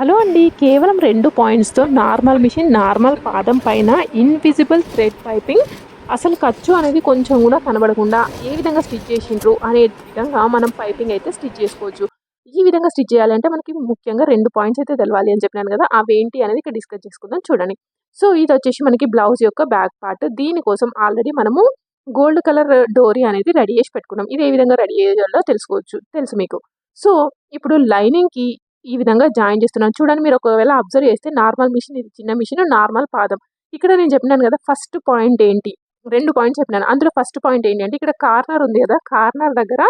Hello అండి కేవలం రెండు పాయింట్స్తో నార్మల్ మిషన్ నార్మల్ పాదం పైన ఇన్విజిబుల్ థ్రెడ్ పైపింగ్ అసలు ఖర్చు అనేది కొంచెం కూడా కనబడకుండా ఏ విధంగా స్టిచ్ చేసిండ్రు అనే విధంగా మనం పైపింగ్ అయితే స్టిచ్ చేసుకోవచ్చు. ఈ విధంగా స్టిచ్ చేయాలంటే మనకి ముఖ్యంగా రెండు పాయింట్స్ అయితే తెలవాలి అని చెప్పినాను కదా అవేంటి అనేది ఇక్కడ డిస్కస్ చేసుకుందాం చూడండి. సో ఇది వచ్చేసి మనకి బ్లౌజ్ యొక్క బ్యాక్ పార్ట్ దీనికోసం ఆల్రెడీ మనము గోల్డ్ కలర్ డోరీ అనేది రెడీ చేసి పెట్టుకున్నాం. ఇది ఏ విధంగా రెడీ చేయాలో తెలుసుకోవచ్చు తెలుసు మీకు. సో ఇప్పుడు లైనింగ్కి ఈ విధంగా జాయిన్ చేస్తున్నాను. చూడండి మీరు ఒకవేళ అబ్జర్వ్ చేస్తే నార్మల్ మిషన్ ఇది చిన్న మిషన్ నార్మల్ పాదం. ఇక్కడ నేను చెప్పినాను కదా ఫస్ట్ పాయింట్ ఏంటి? రెండు పాయింట్స్ చెప్పినాను. అందులో ఫస్ట్ పాయింట్ ఏంటి అంటే ఇక్కడ కార్నర్ ఉంది కదా కార్నర్ దగ్గర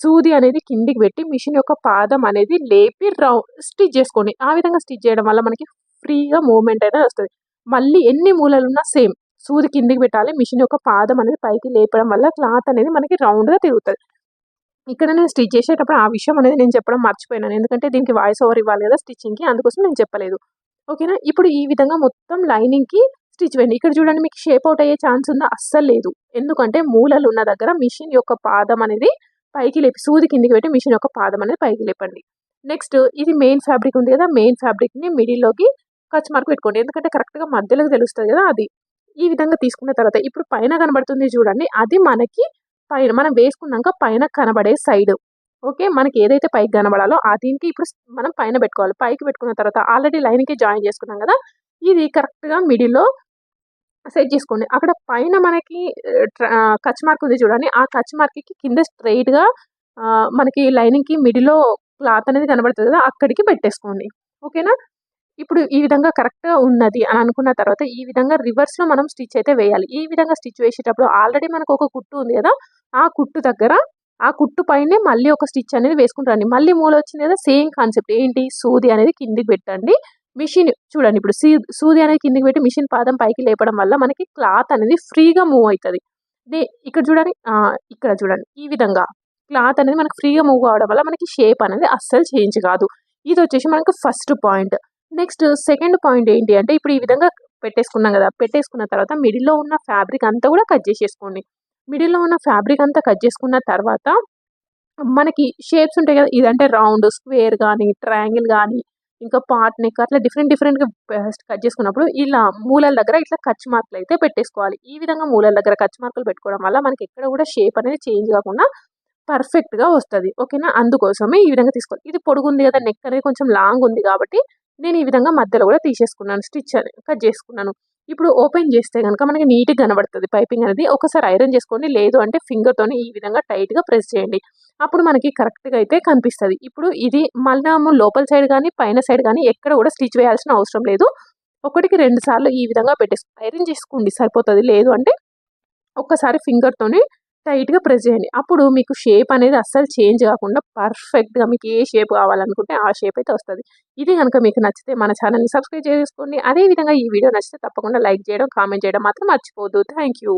సూది అనేది కిందికి పెట్టి మిషన్ యొక్క పాదం అనేది లేపి రౌ స్టిచ్ చేసుకోండి. ఆ విధంగా స్టిచ్ చేయడం వల్ల మనకి ఫ్రీగా మూవ్మెంట్ అనేది వస్తుంది. మళ్ళీ ఎన్ని మూలలు ఉన్నా సేమ్. సూది కిందికి పెట్టాలి మిషన్ యొక్క పాదం అనేది పైకి లేపడం వల్ల క్లాత్ అనేది మనకి రౌండ్గా తిరుగుతుంది. ఇక్కడ నేను స్టిచ్ చేసేటప్పుడు ఆ విషయం అనేది నేను చెప్పడం మర్చిపోయినాను. ఎందుకంటే దీనికి వాయిస్ ఓవర్ ఇవ్వాలి కదా స్టిచ్చింగ్కి అందుకోసం నేను చెప్పలేదు. ఓకేనా? ఇప్పుడు ఈ విధంగా మొత్తం లైనింగ్కి స్టిచ్ వేయండి. ఇక్కడ చూడండి మీకు షేప్ అవుట్ అయ్యే ఛాన్స్ ఉందా? అస్సలు లేదు. ఎందుకంటే మూలలు ఉన్న దగ్గర మిషన్ యొక్క పాదం అనేది పైకి లేపి సూది కిందికి పెట్టి మిషన్ యొక్క పాదం అనేది పైకి లేపండి. నెక్స్ట్ ఇది మెయిన్ ఫ్యాబ్రిక్ ఉంది కదా మెయిన్ ఫ్యాబ్రిక్ని మిడిల్లోకి కచ్ మార్క్ పెట్టుకోండి. ఎందుకంటే కరెక్ట్గా మధ్యలోకి తెలుస్తుంది కదా అది. ఈ విధంగా తీసుకున్న తర్వాత ఇప్పుడు పైన కనబడుతుంది చూడండి. అది మనకి పైన మనం వేసుకున్నాక పైన కనబడే సైడ్. ఓకే? మనకి ఏదైతే పైకి కనబడాలో ఆ దీనికి ఇప్పుడు మనం పైన పెట్టుకోవాలి. పైకి పెట్టుకున్న తర్వాత ఆల్రెడీ లైన్కి జాయిన్ చేసుకున్నాం కదా? ఇది కరెక్ట్గా మిడిల్లో సెట్ చేసుకోండి. అక్కడ పైన మనకి కచ్ మార్క్ ఉంది చూడండి. ఆ కచ్ మార్క్కి కింద స్ట్రైట్గా మనకి లైనింగ్కి మిడిల్లో క్లాత్ అనేది కనబడుతుంది కదా? అక్కడికి పెట్టేసుకోండి. ఓకేనా? ఇప్పుడు ఈ విధంగా కరెక్ట్గా ఉన్నది అని అనుకున్న తర్వాత ఈ విధంగా రివర్స్లో మనం స్టిచ్ అయితే వేయాలి. ఈ విధంగా స్టిచ్ వేసేటప్పుడు ఆల్రెడీ మనకు ఒక కుట్టు ఉంది కదా ఆ కుట్టు దగ్గర ఆ కుట్టు పైనే మళ్ళీ ఒక స్టిచ్ అనేది వేసుకుంటారండి మళ్ళీ మూల వచ్చింది కదా సేమ్ కాన్సెప్ట్. ఏంటి? సూది అనేది కిందికి పెట్టండి. మిషన్ చూడండి ఇప్పుడు సీ సూది అనేది కిందికి పెట్టి మిషన్ పాదం పైకి లేపడం వల్ల మనకి క్లాత్ అనేది ఫ్రీగా మూవ్ అవుతుంది. ఇక్కడ చూడండి ఇక్కడ చూడండి. ఈ విధంగా క్లాత్ అనేది మనకి ఫ్రీగా మూవ్ అవడం వల్ల మనకి షేప్ అనేది అస్సలు చేంజ్ కాదు. ఇది వచ్చేసి మనకు first point. Next second point ఏంటి అంటే ఇప్పుడు ఈ విధంగా పెట్టేసుకున్నాం కదా పెట్టేసుకున్న తర్వాత మిడిల్లో ఉన్న ఫ్యాబ్రిక్ అంతా కూడా కట్ చేసేసుకోండి. మిడిల్లో ఉన్న ఫ్యాబ్రిక్ అంతా కట్ చేసుకున్న తర్వాత మనకి షేప్స్ ఉంటాయి కదా ఇదంటే రౌండ్ స్క్వేర్ కానీ ట్రయాంగిల్ కానీ ఇంకా పార్ట్ నెక్ అట్లా డిఫరెంట్ డిఫరెంట్గా కట్ చేసుకున్నప్పుడు ఇలా మూలల దగ్గర ఇట్లా కచ్ మార్కులు అయితే పెట్టేసుకోవాలి. ఈ విధంగా మూలల దగ్గర కచ్ మార్కులు పెట్టుకోవడం వల్ల మనకి ఎక్కడ కూడా షేప్ అనేది చేంజ్ కాకుండా పర్ఫెక్ట్గా వస్తుంది. ఓకేనా? అందుకోసమే ఈ విధంగా తీసుకోవాలి. ఇది పొడుగుంది కదా నెక్ అనేది కొంచెం లాంగ్ ఉంది కాబట్టి నేను ఈ విధంగా మధ్యలో కూడా తీసేసుకున్నాను స్టిచ్ కట్ చేసుకున్నాను. ఇప్పుడు ఓపెన్ చేస్తే కనుక మనకి నీట్గా కనబడుతుంది. పైపింగ్ అనేది ఒకసారి ఐరన్ చేసుకోండి లేదు అంటే ఫింగర్తోని ఈ విధంగా టైట్గా ప్రెస్ చేయండి. అప్పుడు మనకి కరెక్ట్గా అయితే కనిపిస్తుంది. ఇప్పుడు ఇది మళ్ళీ లోపల సైడ్ కానీ పైన సైడ్ కానీ ఎక్కడ కూడా స్టిచ్ వేయాల్సిన అవసరం లేదు. ఒకటికి రెండు సార్లు ఈ విధంగా పెట్టేసి ఐరన్ చేసుకోండి సరిపోతుంది. లేదు అంటే ఒక్కసారి ఫింగర్తోని టైట్గా ప్రెస్ చేయండి. అప్పుడు మీకు షేప్ అనేది అస్సలు చేంజ్ కాకుండా పర్ఫెక్ట్గా మీకు ఏ షేప్ కావాలనుకుంటే ఆ షేప్ అయితే వస్తుంది. ఇది కనుక మీకు నచ్చితే మన ఛానల్ని సబ్స్క్రైబ్ చేసుకోండి. అదేవిధంగా ఈ వీడియో నచ్చితే తప్పకుండా లైక్ చేయడం కామెంట్ చేయడం మాత్రం మర్చిపోవద్దు. Thank you